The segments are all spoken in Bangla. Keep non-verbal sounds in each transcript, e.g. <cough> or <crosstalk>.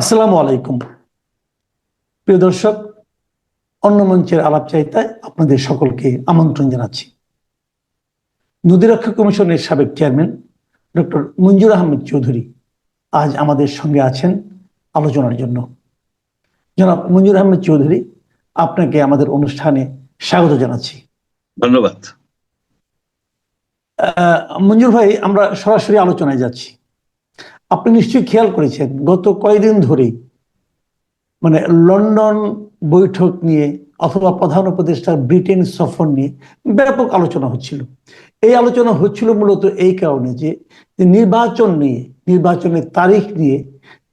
আসসালামু আলাইকুম। প্রিয় দর্শক অন্য মঞ্চের আলাপ চাইতায় আপনাদের সকলকে আমন্ত্রণ জানাচ্ছি। নদী রক্ষা কমিশনের সাবেক চেয়ারম্যান ডক্টর মঞ্জুর আহমেদ চৌধুরী আজ আমাদের সঙ্গে আছেন আলোচনার জন্য। জনাব মঞ্জুর আহমেদ চৌধুরী আপনাকে আমাদের অনুষ্ঠানে স্বাগত জানাচ্ছি। ধন্যবাদ। মঞ্জুর ভাই আমরা সরাসরি আলোচনায় যাচ্ছি। আপনি নিশ্চয়ই খেয়াল করেছেন, গত কয়েকদিন ধরেই মানে লন্ডন বৈঠক নিয়ে অথবা প্রধান উপদেষ্টার ব্রিটেন সফর নিয়ে ব্যাপক আলোচনা হচ্ছিল। এই আলোচনা হচ্ছিল মূলত এই কারণে যে নির্বাচন নিয়ে, নির্বাচনের তারিখ নিয়ে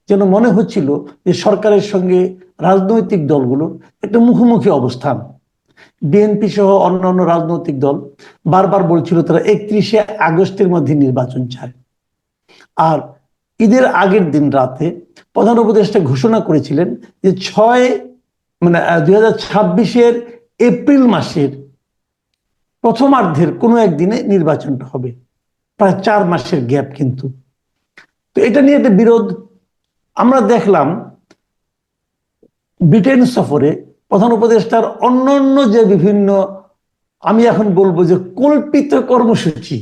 যেন মনে হচ্ছিল যে সরকারের সঙ্গে রাজনৈতিক দলগুলোর একটা মুখোমুখি অবস্থান। বিএনপি সহ অন্যান্য রাজনৈতিক দল বারবার বলছিল তারা একত্রিশে আগস্টের মধ্যে নির্বাচন চায়। আর ঈদের আগের দিন রাতে প্রধান উপদেষ্টা ঘোষণা করেছিলেন যে ছয় মানে দুই হাজার ছাব্বিশের এপ্রিল মাসের প্রথমার্ধের কোনো একদিনে নির্বাচনটা হবে। প্রায় চার মাসের গ্যাপ কিন্তু। তো এটা নিয়ে একটা বিরোধ আমরা দেখলাম ব্রিটেন সফরে প্রধান উপদেষ্টার অন্যান্য যে বিভিন্ন, আমি এখন বলব যে কল্পিত কর্মসূচি,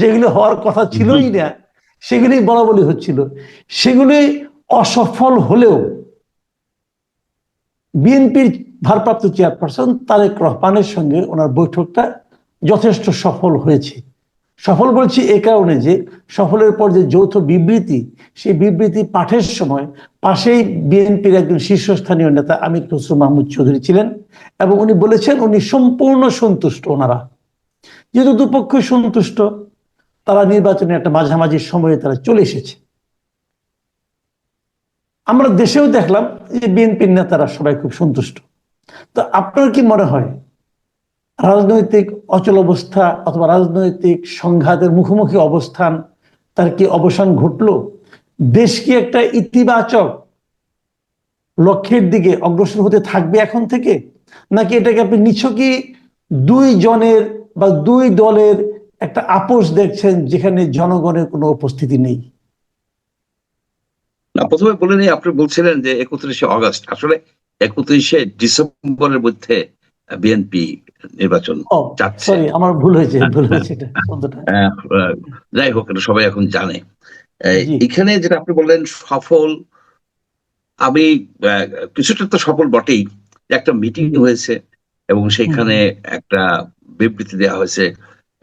যেগুলো হওয়ার কথা ছিলই না সেগুলি বলা বলি হচ্ছিল। সেগুলি অসফল হলেও বিএনপির ভারপ্রাপ্ত চেয়ারপারসন তারেক রহমানের সঙ্গে ওনার বৈঠকটা যথেষ্ট সফল হয়েছে। সফল বলছি এ কারণে যে সফলের পর যে যৌথ বিবৃতি, সেই বিবৃতি পাঠের সময় পাশেই বিএনপির একজন শীর্ষস্থানীয় নেতা আমির খসরু মাহমুদ চৌধুরী ছিলেন এবং উনি বলেছেন উনি সম্পূর্ণ সন্তুষ্ট ওনারা। যেহেতু দুপক্ষই সন্তুষ্ট তারা নির্বাচনের একটা মাঝামাঝি সময়ে তারা চলে এসেছে। আমরা দেশেও দেখলাম যে বিএনপির নেতারা সবাই খুব সন্তুষ্ট। তো আপনার কি মনে হয়, রাজনৈতিক অচল অবস্থা অথবা রাজনৈতিক সংঘাতের মুখোমুখি অবস্থান, তার কি অবসান ঘটলো? দেশ কি একটা ইতিবাচক লক্ষ্যের দিকে অগ্রসর হতে থাকবে এখন থেকে? নাকি এটাকে আপনি নিছকই দুই জনের বা দুই দলের একটা আপোষ দেখছেন যেখানে জনগণের কোনো উপস্থিতি নেই। না প্রথমে বলে নিই আপনি বলছিলেন যে একত্রিশে অগস্ট। আসলে একত্রিশে ডিসেম্বরের মধ্যে বিএনপি নির্বাচন ও যাচ্ছে। আমার ভুল হয়েছে ভুল হয়েছে আহ, যাই হোক এটা সবাই এখন জানে। এখানে যেটা আপনি বললেন সফল আমি কিছুটা তো সফল বটেই। একটা মিটিং হয়েছে এবং সেখানে একটা বিবৃতি দেওয়া হয়েছে।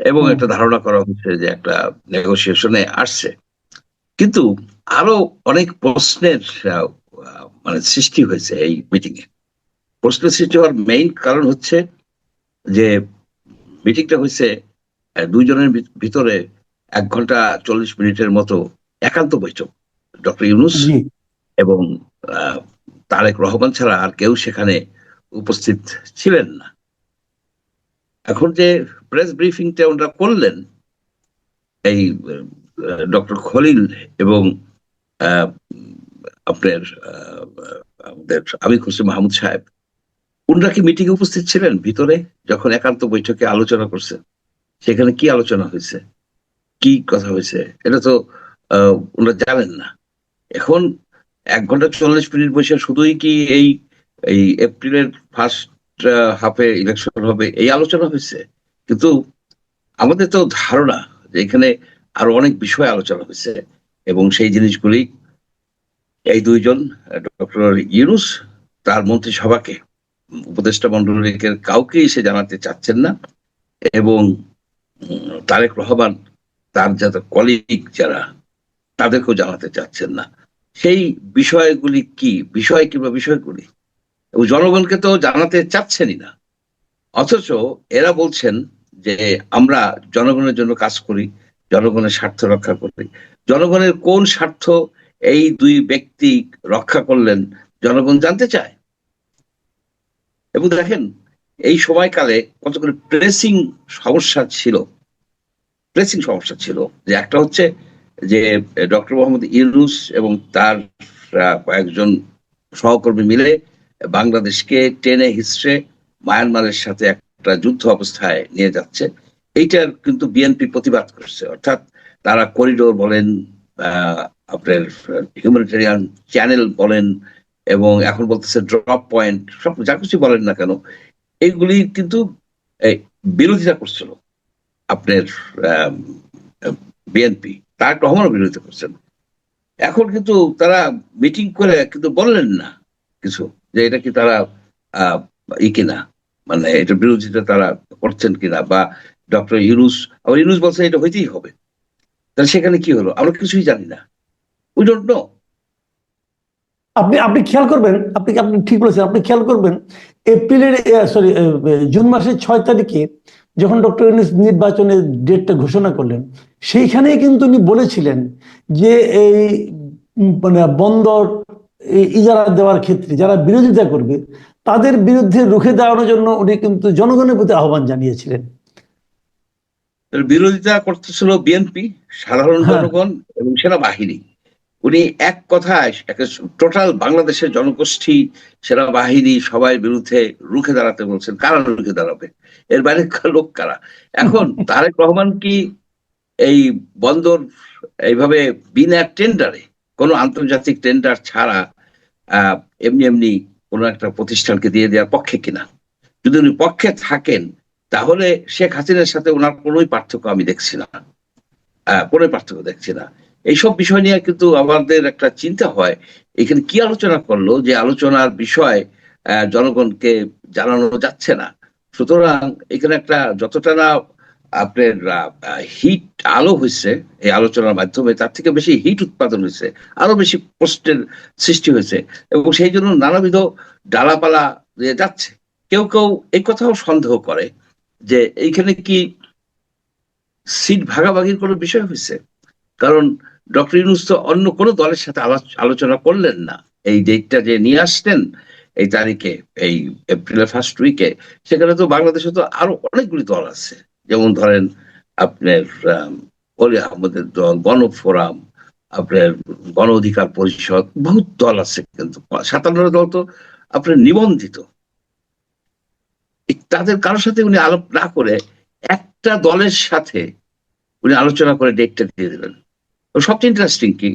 এবং একটা ধারণা করা হচ্ছে যে একটা নেগোসিয়েশনে আসছে। কিন্তু আরও অনেক প্রশ্নের মানে সৃষ্টি হয়েছে এই মিটিং এ। প্রশ্নের সৃষ্টি হওয়ার মেইন কারণ হচ্ছে যে মিটিংটা হয়েছে দুইজনের ভিত- ভিতরে এক ঘণ্টা চল্লিশ মিনিটের মতো একান্ত বৈঠক। ডক্টর ইউনুস এবং তারেক রহমান ছাড়া আর কেউ সেখানে উপস্থিত ছিলেন না। এখন যে প্রেস ব্রিফিংটা ওনারা করলেন, এই ডক্টর খলিল এবং আপনার আমাদের আমির হোসেন মাহমুদ সাহেব, ওনারা কি মিটিং উপস্থিত ছিলেন ভিতরে যখন একান্ত বৈঠকে আলোচনা করছে সেখানে কি আলোচনা হয়েছে? কি কথা হয়েছে? এটা তো ওনারা জানেন না। এখন এক ঘণ্টা চল্লিশ মিনিট বসে শুধুই কি এই এই এপ্রিলের ফার্স্ট হাফে ইলেকশন হবে? এই আলোচনা হয়েছে। কিন্তু আমাদের তো ধারণা যে এখানে আরও অনেক বিষয় আলোচনা হয়েছে এবং সেই জিনিসগুলি এই দুইজন ডক্টর ইউনুস, তার মন্ত্রিসভাকে, উপদেষ্টা মন্ডলীকে কাউকেই সে জানাতে চাচ্ছেন না এবং তারেক রহমান, তার যাদের কলিগ যারা, তাদেরকেও জানাতে চাচ্ছেন না। সেই বিষয়গুলি কি? বিষয় কিংবা বিষয়গুলি? এবং জনগণকে তো জানাতে চাচ্ছেনই না। অথচ এরা বলছেন যে আমরা জনগণের জন্য কাজ করি, জনগণের স্বার্থ রক্ষা করি। জনগণের কোন স্বার্থ এই দুই ব্যক্তি রক্ষা করলেন, জনগণ জানতে চায়? এবং দেখেন, এই সময়কালে কতগুলো প্রেসিং সমস্যা ছিল। প্রেসিং সমস্যা ছিল যে একটা হচ্ছে যে ডক্টর মোহাম্মদ ইউনুস এবং তার কয়েকজন সহকর্মী মিলে বাংলাদেশকে টেনে হিস্ট্রে মায়ানমারের সাথে একটা যুদ্ধ অবস্থায় নিয়ে যাচ্ছে। এইটার কিন্তু বিএনপি প্রতিবাদ করছে। অর্থাৎ তারা করিডোর বলেন আপনার হিউম্যানিটেরিয়ান চ্যানেল বলেন এবং এখন বলতেছে ড্রপ পয়েন্ট সব যা কিছু বলেন না কেন এইগুলি কিন্তু বিরোধিতা করছিল আপনার বিএনপি। তার রহমানও বিরোধিতা করছেন। এখন কিন্তু তারা মিটিং করে কিন্তু বললেন না কিছু যে এটা কি তারা ই কিনা। মানে এটা বিরোধিতা তারা করছেন কিনা বা ডক্টর ইউনুস, আবার ইউনুস বলছেন এটা হইতেই হবে। তাহলে সেখানে কি হলো? আমরা কিছুই জানি না। উই ডোন্ট নো আপনি আপনি খেয়াল করবেন, আপনি আপনি ঠিক বলেছেন, আপনি খেয়াল করবেন, এপ্রিলের সরি জুন মাসের ছয় তারিখে যখন ডক্টর নির্বাচনের ডেটটা ঘোষণা করলেন, সেইখানেই কিন্তু উনি বলেছিলেন যে এই মানে বন্দর ইজারা দেওয়ার ক্ষেত্রে যারা বিরোধিতা করবে তাদের বিরুদ্ধে রুখে দাঁড়ানোর জন্য উনি কিন্তু জনগণের প্রতি আহ্বান জানিয়েছিলেন। বিরোধিতা করতেছিল বিএনপি সাধারণ হ্যাঁ। জনগণ এবং সেনাবাহিনী। উনি এক কথায় টোটাল বাংলাদেশের জনগোষ্ঠী সেনাবাহিনী সবাই বিরুদ্ধে রুখে দাঁড়াতে বলছেন। কারা রুখে দাঁড়াবে? এর বাইরে লোক কারা? এখন <laughs> তারেক রহমান কি এই বন্দর এইভাবে বিনা টেন্ডারে কোনো আন্তর্জাতিক টেন্ডার ছাড়া আহ, এমনি এমনি কোনো একটা প্রতিষ্ঠানকে দিয়ে দেওয়ার পক্ষে কিনা। যদি উনি পক্ষে থাকেন, তাহলে শেখ হাসিনার সাথে ওনার কোনোই পার্থক্য আমি দেখছি না। কোনোই পার্থক্য দেখছি না। এইসব বিষয় নিয়ে কিন্তু আমাদের একটা চিন্তা হয়। এখানে কি আলোচনা করল যে আলোচনার বিষয় জনগণকে জানানো যাচ্ছে না। সুতরাং এখানে একটা যতটা না আপনার হিট আলো হয়েছে এই আলোচনার মাধ্যমে, তার থেকে বেশি হিট উৎপাদন হয়েছে আরও বেশি প্রশ্নের সৃষ্টি হয়েছে এবং সেই জন্য নানাবিধ ডালাপালা যাচ্ছে। কেউ কেউ এই কথাও সন্দেহ করে যে এইখানে কি সিট ভাগাভাগির কোনো বিষয় হয়েছে কারণ ডক্টর ইউনুস তো অন্য কোনো দলের সাথে আলাচ- আলোচনা করলেন না। এই ডেটটা যে নিয়ে আসতেন, এই তারিখে, এই এপ্রিলের ফার্স্ট উইকে সেখানে তো বাংলাদেশে তো আরও অনেকগুলি দল আছে। যেমন ধরেন আপনার অলি আহমদের দল গণফোরাম আপনার গণ অধিকার পরিষদ, বহুত দল আছে কিন্তু। সাতান্ন দল তো আপনার নিবন্ধিত। তাদের কারোর সাথে উনি আলোপ না করে একটা দলের সাথে উনি আলোচনা করে ডেটটা দিয়ে দিলেন। সবচেয়ে ইন্টারেস্টিং কি?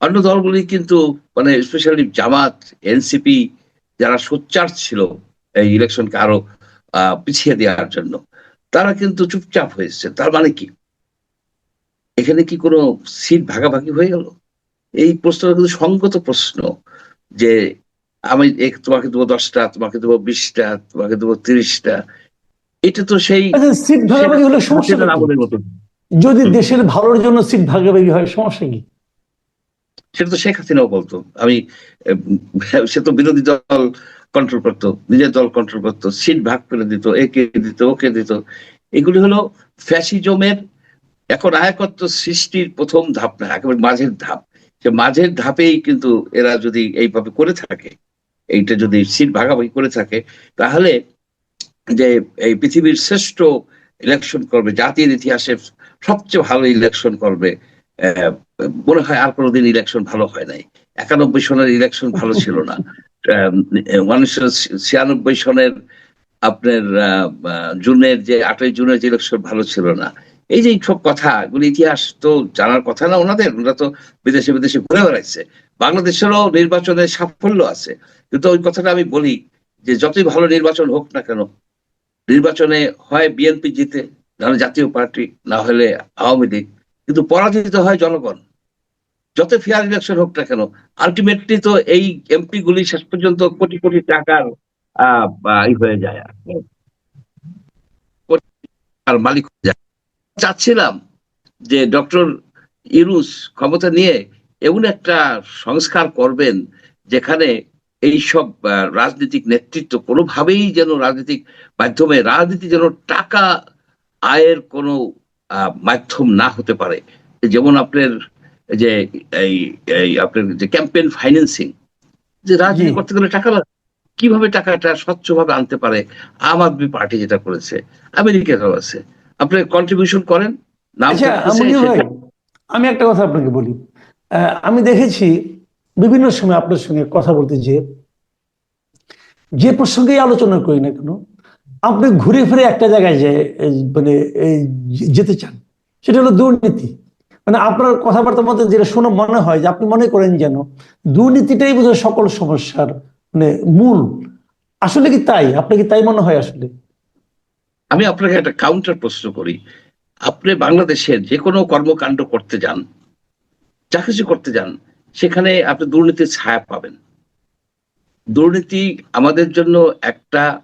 অন্য দলগুলি কিন্তু মানে স্পেশালি জামাত এনসিপি যারা সোচ্চার ছিল এই ইলেকশনকে আরও পিছিয়ে দেওয়ার জন্য তারা কিন্তু চুপচাপ হয়েছে। তার মানে কি? এখানে কি কোনো সিট ভাগাভাগি হয়ে গেল? এই প্রশ্নটা কিন্তু সঙ্গত প্রশ্ন যে আমি এক- তোমাকে দেবো দশটা তোমাকে দেবো বিশটা তোমাকে দেবো তিরিশটা। এটা তো সেই আচ্ছা সিট ভাগাভাগি হলে সমস্যা হাসিনার আমলের মতো। যদি দেশের ভালোর জন্য সিট ভাগাভাগি হয় সমস্যা কি? সেটা তো শেখ হাসিনাও বলতো। আমি সে তো বিরোধী দল কন্ট্রোল করতো, নিজের দল কন্ট্রোল করতো সিট ভাগ করে দিত, একে দিত, ওকে দিত। এগুলি হলো ফ্যাসিজমের এখন আয়কত্ব সৃষ্টির প্রথম ধাপ না একেবারে মাঝের ধাপ। সে মাঝের ধাপেই কিন্তু এরা যদি এইভাবে করে থাকে, এইটা যদি সিট ভাগাভাগি করে থাকে, তাহলে যে এই পৃথিবীর শ্রেষ্ঠ ইলেকশন করবে, জাতির ইতিহাসে সবচেয়ে ভালো ইলেকশন করবে মনে হয় আর কোনোদিন ইলেকশন ভালো হয় নাই। একানব্বই সনের ইলেকশন ভালো ছিল না। উনিশশো ছিয়ানব্বই সনের আপনার জুনের যে আটই জুনের যে ইলেকশন ভালো ছিল না। এই যে সব কথা ইতিহাস তো জানার কথা না ওনাদের, ওনারা তো বিদেশে বিদেশে ঘুরে বেড়াইছে। বাংলাদেশেরও নির্বাচনে সাফল্য আছে। কিন্তু ওই কথাটা আমি বলি যে, যতই ভালো নির্বাচন হোক না কেন, নির্বাচনে হয় বিএনপি জিতে, নাহলে জাতীয় পার্টি, না হলে আওয়ামী লীগ। কিন্তু পরাজিত হয় জনগণ। যত ফেয়ার ইলেকশন হোক না কেন আলটিমেটলি তো এই এমপি গুলি শেষ পর্যন্ত কোটি কোটি টাকার হয়ে যায় আর মালিক চাচ্ছিলাম যে ডক্টর ইরুস ক্ষমতা নিয়ে এমন একটা সংস্কার করবেন যেখানে এই সব রাজনৈতিক নেতৃত্ব কোনোভাবেই যেন রাজনৈতিক মাধ্যমে রাজনীতি যেন টাকা আয়ের কোনো মাধ্যম না হতে পারে। যেমন আপনার যে এই এই আপনার যে ক্যাম্পেইন ফাইন্যান্সিং যে রাজনীতি করতে গেলে টাকা লাগে কীভাবে টাকাটা স্বচ্ছভাবে আনতে পারে? আম আদমি পার্টি যেটা করেছে আমেরিকাটাও আছে। আপনি কন্ট্রিবিউশন করেন নাম আচ্ছা আমি একটা কথা আপনাকে বলি। আহ, আমি দেখেছি বিভিন্ন সময় আপনার সঙ্গে কথা বলতে যে যে প্রসঙ্গেই আলোচনা করি না কেন আপনি ঘুরে ফিরে একটা জায়গায় যে মানে এই যেতে চান সেটা হলো দুর্নীতি। মানে আপনার কথাবার্তার মধ্যে যেটা শুনে মনে হয় যে আপনি মনে করেন যেন দুর্নীতিটাই বোধহয় সকল সমস্যার মানে মূল। আসলে কি তাই? আপনার কি তাই মনে হয় আসলে? আমি আপনাকে একটা কাউন্টার প্রশ্ন করি। আপনি বাংলাদেশের যে কোনো কর্মকাণ্ড করতে যান, যা কিছু করতে যান, সেখানে আপনি দুর্নীতির ছায়া পাবেন। দুর্নীতি আমাদের জন্য একটা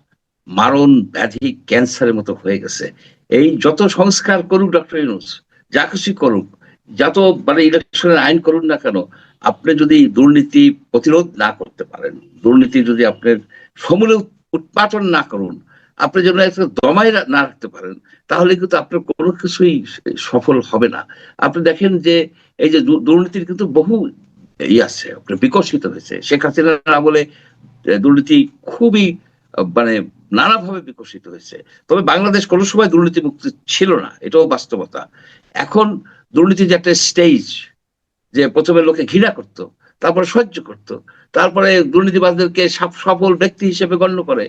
মারণ ব্যাধি ক্যান্সারের মতো হয়ে গেছে। এই যত সংস্কার করুক, ডক্টর ইউনুস, যা কিছু করুক যত মানে ইলেকশনের আইন করুন না কেন আপনি যদি দুর্নীতি প্রতিরোধ না করতে পারেন দুর্নীতি যদি আপনার সমূলে উৎপাদন না করুন আপনি যেন একটা দমাই না রাখতে পারেন তাহলে কিন্তু আপনার কোনো কিছুই সফল হবে না। আপনি দেখেন যে এই যে দুর্নীতির কিন্তু বহু ই আছে আপনার বিকশিত হয়েছে। শেখ আমলে আহ, দুর্নীতি খুবই মানে নানাভাবে বিকশিত হয়েছে। তবে বাংলাদেশ কোনো সময় দুর্নীতি মুক্ত ছিল না এটাও বাস্তবতা। এখন দুর্নীতি যে একটা স্টেজ যে প্রথমে লোকে ঘৃণা করত, তারপরে সহ্য করত, তারপরে দুর্নীতিবাজদেরকে সফল ব্যক্তি হিসেবে গণ্য করে,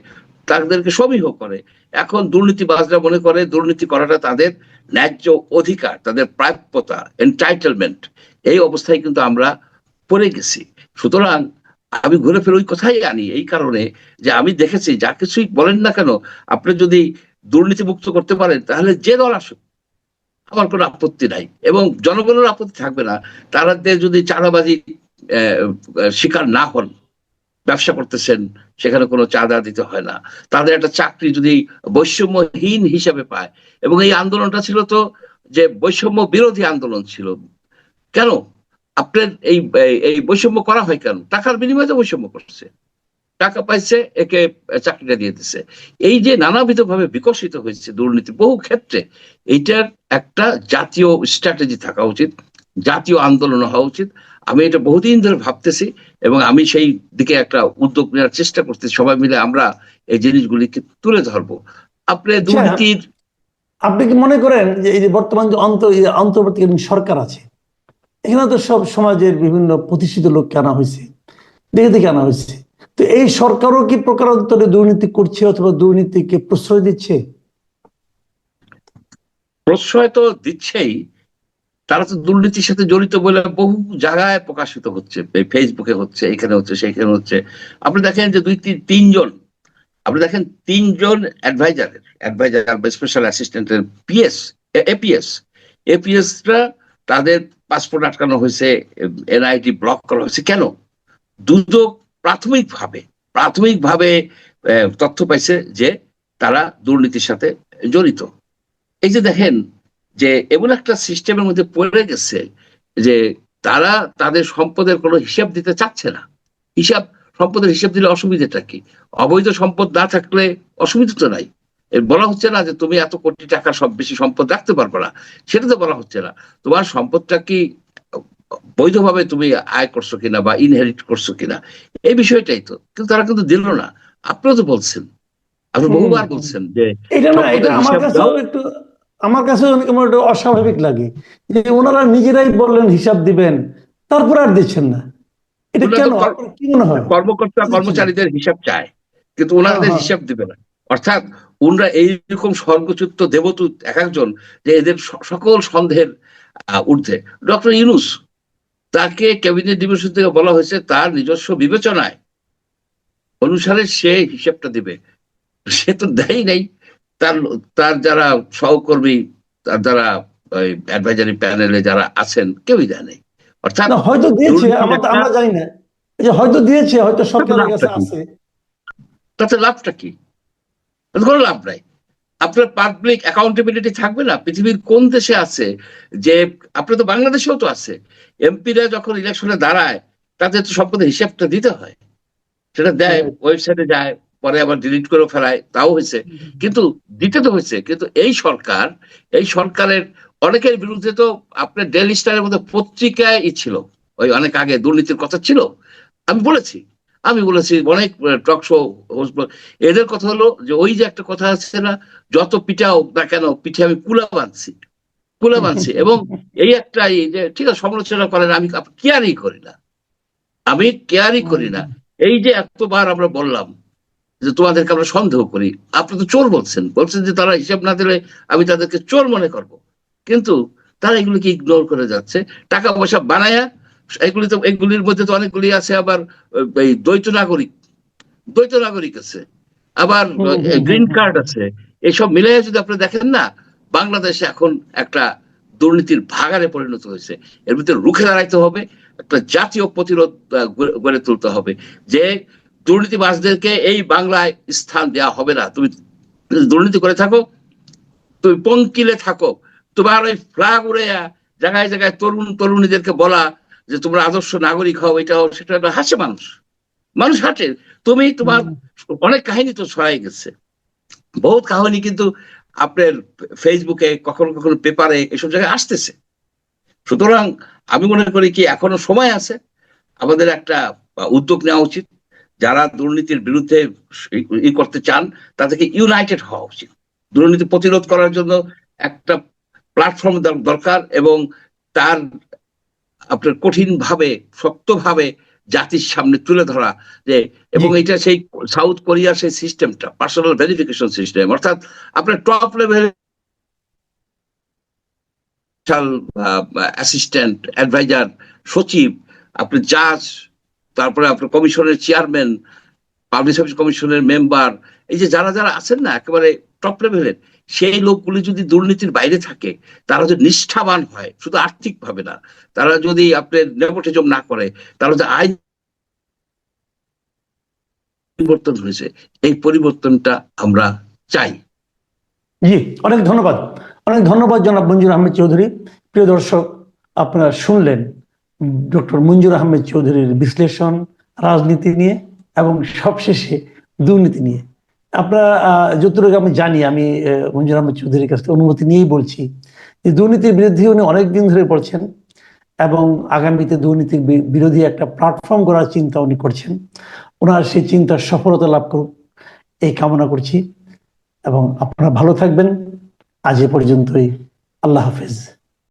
তাদেরকে সমীহ করে। এখন দুর্নীতিবাজরা মনে করে দুর্নীতি করাটা তাদের ন্যায্য অধিকার, তাদের প্রাপ্যতা এন্টাইটেলমেন্ট এই অবস্থায় কিন্তু আমরা পড়ে গেছি। সুতরাং আমি ঘুরে ফিরে ওই কথাই আনি, এই কারণে যে আমি দেখেছি, যা কিছুই বলেন না কেন, আপনি যদি দুর্নীতি মুক্ত করতে পারেন, তাহলে যে দল আসুক আমার কোনো আপত্তি নাই। এবং জনগণের আপত্তি থাকবে না। তাদের যদি চাঁদাবাজি শিকার না হন, ব্যবসা করতেছেন, সেখানে কোনো চাঁদা দিতে হয় না। তাদের একটা চাকরি যদি বৈষম্যহীন হিসাবে পায়। এবং এই আন্দোলনটা ছিল তো যে বৈষম্য বিরোধী আন্দোলন ছিল। কেন? আপনার এই এই- এই বৈষম্য করা হয় কেন? টাকার বিনিময়ে তো বৈষম্য করছে। টাকা পাইছে, একে চাকরিটা দিয়ে দিছে। এই যে নানাবিধ ভাবে বিকশিত হয়েছে দুর্নীতি বহু ক্ষেত্রে, এইটার একটা জাতীয় স্ট্র্যাটেজি থাকা উচিত জাতীয় আন্দোলন হওয়া উচিত। আমি এটা বহুদিন ধরে ভাবতেছি এবং আমি সেই দিকে একটা উদ্যোগ নেওয়ার চেষ্টা করতেছি। সবাই মিলে আমরা এই জিনিসগুলিকে তুলে ধরবো। আপনি দুর্নীতির আপনি কি মনে করেন যে এই যে বর্তমান যে অন্ত অন্তর্বর্তীকালীন সরকার আছে এখানে তো সব সমাজের বিভিন্ন প্রতিষ্ঠিত লোককে আনা হয়েছে দেখে দেখে আনা হয়েছে। তো এই সরকারও কি প্রকারান্তরে দুর্নীতি করছে অথবা দুর্নীতিকে প্রশ্রয় দিচ্ছে? প্রশ্রয় তো দিচ্ছেই। তারা তো দুর্নীতির সাথে জড়িত বলে বহু জায়গায় প্রকাশিত হচ্ছে ফেসবুকে হচ্ছে, এখানে হচ্ছে, সেখানে হচ্ছে। আপনি দেখেন যে দুই তিন, তিনজন, আপনি দেখেন তিনজন অ্যাডভাইজারের অ্যাডভাইজার বা স্পেশাল অ্যাসিস্ট্যান্টের পিএস এপিএস এপিএসরা তাদের পাসপোর্ট আটকানো হয়েছে এনআইটি ব্লক করা হয়েছে। কেন? দুদক প্রাথমিকভাবে প্রাথমিকভাবে তথ্য পাইছে যে তারা দুর্নীতির সাথে জড়িত। এই যে দেখেন যে এমন একটা সিস্টেমের মধ্যে পড়ে গেছে যে তারা তাদের সম্পদের কোনো হিসাব দিতে চাচ্ছে না। হিসাব সম্পদের হিসাব দিলে অসুবিধাটা কি? অবৈধ সম্পদ না থাকলে অসুবিধা তো নাই। বলা হচ্ছে না যে তুমি এত কোটি টাকা সব বেশি সম্পদ রাখতে পারবে না। সেটা তো বলা হচ্ছে না। তোমার সম্পদটা কি বৈধভাবে তুমি আয় করছ কিনা বা ইনহেরিট করছ কিনা এই বিষয়টাই তো। কিন্তু তারা কিন্তু দিল না। আপনিও তো বলছেন। আপনি বহুবার বলছেন যে এটা না এটা আমার দাও। একটু আমার কাছে কেমন একটু অস্বাভাবিক লাগে যে ওনারা নিজেরাই বললেন হিসাব দিবেন তারপর আর দিচ্ছেন না। এটা কেন? কি মনে হয়? কর্মকর্তা কর্মচারীদের হিসাব চায় কিন্তু ওনাদের হ্যাঁ। হিসাব দিবে না। অর্থাৎ ওনারা এইরকম স্বর্গচ্যুত দেবদূত এক একজন যে এদের সকল সন্দেহের ঊর্ধ্বে। ডক্টর ইউনুস তাকে ক্যাবিনেট ডিভিশন থেকে বলা হয়েছে তার নিজস্ব বিবেচনায় অনুসারে সে হিসাবটা দিবে। সে তো দেয় নাই। তার তার যারা সহকর্মী তার যারা অ্যাডভাইজারি প্যানেলে যারা আছেন কেউই জানে অর্থাৎ হয়তো দিয়েছে আমরা তো একটা- আমরা জানি না। এই যে হয়তো দিয়েছে হয়তো সরকারের লাভটা কাছে কি? আছে। তাতে লাভটা কি? তাতে কোনো লাভ নাই। আপনার পাবলিক অ্যাকাউন্টেবিলিটি থাকবে না? পৃথিবীর কোন দেশে আছে যে আপনার তো বাংলাদেশেও তো আছে। এমপিরা যখন ইলেকশনে দাঁড়ায় তাদের তো সম্পদের হিসাবটা দিতে হয়। সেটা দেয় ওয়েবসাইটে যায় পরে আবার ডিলিট করে ফেলায় তাও হয়েছে। কিন্তু দিতে তো হয়েছে কিন্তু এই সরকার এই সরকারের অনেকের বিরুদ্ধে তো আপনার ডেলি স্টারের মধ্যে পত্রিকায় ই ছিল। ওই অনেক আগে দুর্নীতির কথা ছিল। আমি বলেছি আমি বলেছি অনেক টক শো এদের কথা হলো যে ওই যে একটা কথা আছে না যত পিঠাও না কেন পিঠে আমি কুলা বাঁধছি কুলা বাঁধছি <laughs> এবং এই একটা যে ঠিক আছে সমালোচনা করেন আমি কেয়ারই করি না। আমি কেয়ারই করি না। এই যে এতবার আমরা বললাম যে তোমাদেরকে আমরা সন্দেহ করি। আপনি তো চোর বলছেন। বলছেন যে তারা হিসাব না দিলে আমি তাদেরকে চোর মনে করব। কিন্তু তারা এগুলিকে ইগনোর করে যাচ্ছে। টাকা পয়সা বানায়া এগুলি তো এগুলির মধ্যে তো অনেকগুলি আছে আবার এই দ্বৈত নাগরিক। দ্বৈত নাগরিক আছে। আবার গ্রিন কার্ড আছে। এইসব মিলে যদি আপনি দেখেন না বাংলাদেশে এখন একটা দুর্নীতির ভাগারে পরিণত হয়েছে। এর ভিতরে রুখে দাঁড়াইতে হবে। একটা জাতীয় প্রতিরোধ গড়ে তুলতে হবে। যে দুর্নীতিবাজদেরকে এই বাংলায় স্থান দেওয়া হবে না। তুমি দুর্নীতি করে থাকো, তুমি পঙ্কিলে থাকো। তোমার ওই ফ্লাগ উড়ে জায়গায় জায়গায় তরুণ তরুণীদেরকে বলা যে তোমরা আদর্শ নাগরিক হও, এটা হও সেটা হাসে মানুষ। মানুষ হাঁটে। তুমি তোমার অনেক কাহিনী তো ছড়াই গেছে। বহুত কাহিনী কিন্তু আপনার ফেসবুকে কখনো কখনো পেপারে এসব জায়গায় আসতেছে। সুতরাং আমি মনে করি কি এখনও সময় আছে। আমাদের একটা উদ্যোগ নেওয়া উচিত। যারা দুর্নীতির বিরুদ্ধে ই করতে চান তাদেরকে ইউনাইটেড হওয়া উচিত। দুর্নীতি প্রতিরোধ করার জন্য একটা প্ল্যাটফর্ম দরকার এবং তার আপনার কঠিন ভাবে শক্ত ভাবে জাতির সামনে তুলে ধরা যে এবং এটা সেই সাউথ কোরিয়ার সেই সিস্টেমটা পার্সোনাল ভেরিফিকেশন সিস্টেম অর্থাৎ আপনার টপ লেভেল অ্যাসিস্ট্যান্ট অ্যাডভাইজার সচিব আপনি জাজ তারপরে আপনার কমিশনের চেয়ারম্যান, পাবলিক সার্ভিস কমিশনের মেম্বার, এই যে যারা যারা আছেন না, একেবারে টপ লেভেলের সেই লোকগুলি যদি দুর্নীতির বাইরে থাকে, তারা যদি নিষ্ঠাবান হয়, শুধু আর্থিক ভাবে না, তারা যদি আপনার নেপোটিজম না করে, তারা যদি আইন পরিবর্তন হয়েছে, এই পরিবর্তনটা আমরা চাই। জি, অনেক ধন্যবাদ। অনেক ধন্যবাদ জনাব মঞ্জুর আহমেদ চৌধুরী। প্রিয় দর্শক, আপনারা শুনলেন ডক্টর মঞ্জুর আহমেদ চৌধুরীর বিশ্লেষণ, রাজনীতি নিয়ে এবং সবশেষে দুর্নীতি নিয়ে। আপনারা যতটুকু আমি জানি, আমি মঞ্জুর আহমেদ চৌধুরীর কাছ থেকে অনুমতি নিয়েই বলছি যে দুর্নীতির বিরুদ্ধে উনি অনেক দিন ধরে পড়ছেন এবং আগামীতে দুর্নীতির বিরোধী একটা প্ল্যাটফর্ম করার চিন্তা উনি করছেন। ওনার সেই চিন্তার সফলতা লাভ করুক, এই কামনা করছি এবং আপনারা ভালো থাকবেন। আজ এ পর্যন্তই। আল্লাহ হাফেজ।